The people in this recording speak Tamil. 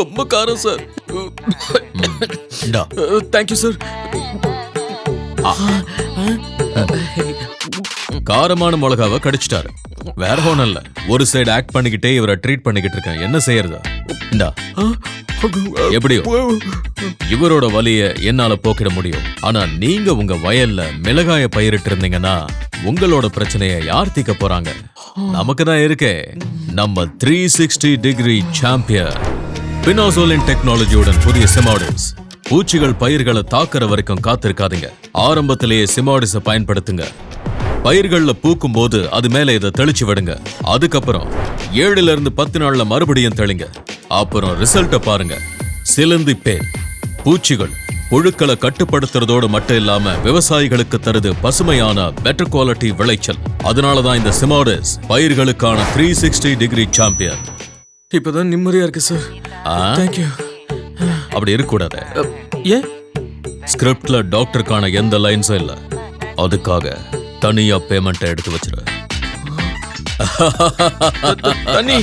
ரொம்ப காரம் சார் தேங்க்யூ சார் காரமான மிளகாவை கடிச்சிட்டாரு. வேற ஒண்ணும் இல்ல. ஒரு சைடு ஆக்ட் பண்ணிக்கிட்டே இவரை ட்ரீட் பண்ணிக்கிட்டு இருக்கேன். என்ன செய்யறது? இந்தா. எப்படியோ? இவரோட வலிய என்னால போக்கிட முடியும். ஆனா நீங்க உங்க வயல்ல மிளகாய பயிரிட்டு இருந்தீங்கன்னா உங்களோட பிரச்சனைய யார் தீக்க போறாங்க? நமக்கு தான் இருக்கே. நம்ம த்ரீ சிக்ஸ்டி டிகிரி சாம்பியன் பினாசோலின் டெக்னாலஜியுடன் புதிய சிமாடிஸ் பூச்சிகள் பயிர்களை தாக்குற வரைக்கும் காத்திருக்காதீங்க. ஆரம்பத்திலேயே சிமாடிஸை பயன்படுத்துங்க. பயிர்களில் பூக்கும் போது அது மேலே இதை தெளிச்சு விடுங்க. அதுக்கப்புறம் ஏழுல இருந்து பத்து நாள்ல மறுபடியும் தெளிங்க. அப்புறம் ரிசல்ட்டை பாருங்க. சிலந்தி பேர் பூச்சிகள் புழுக்களை கட்டுப்படுத்துறதோடு மட்டும் இல்லாம விவசாயிகளுக்கு தருது பசுமையான பெட்டர் குவாலிட்டி விளைச்சல். அதனாலதான் இந்த சிமாடிஸ் பயிர்களுக்கான த்ரீ சிக்ஸ்டி டிகிரி சாம்பியன் இப்பதான் நிம்மதியா இருக்கு சார் தேங்க்யூ அப்படி இருக்கக்கூடாது. ஏன் ஸ்கிரிப்ட்ல டாக்டருக்கான எந்த லைன்ஸும் இல்ல. அதுக்காக தனியா பேமெண்ட் எடுத்து வச்சிரு. தண்ணி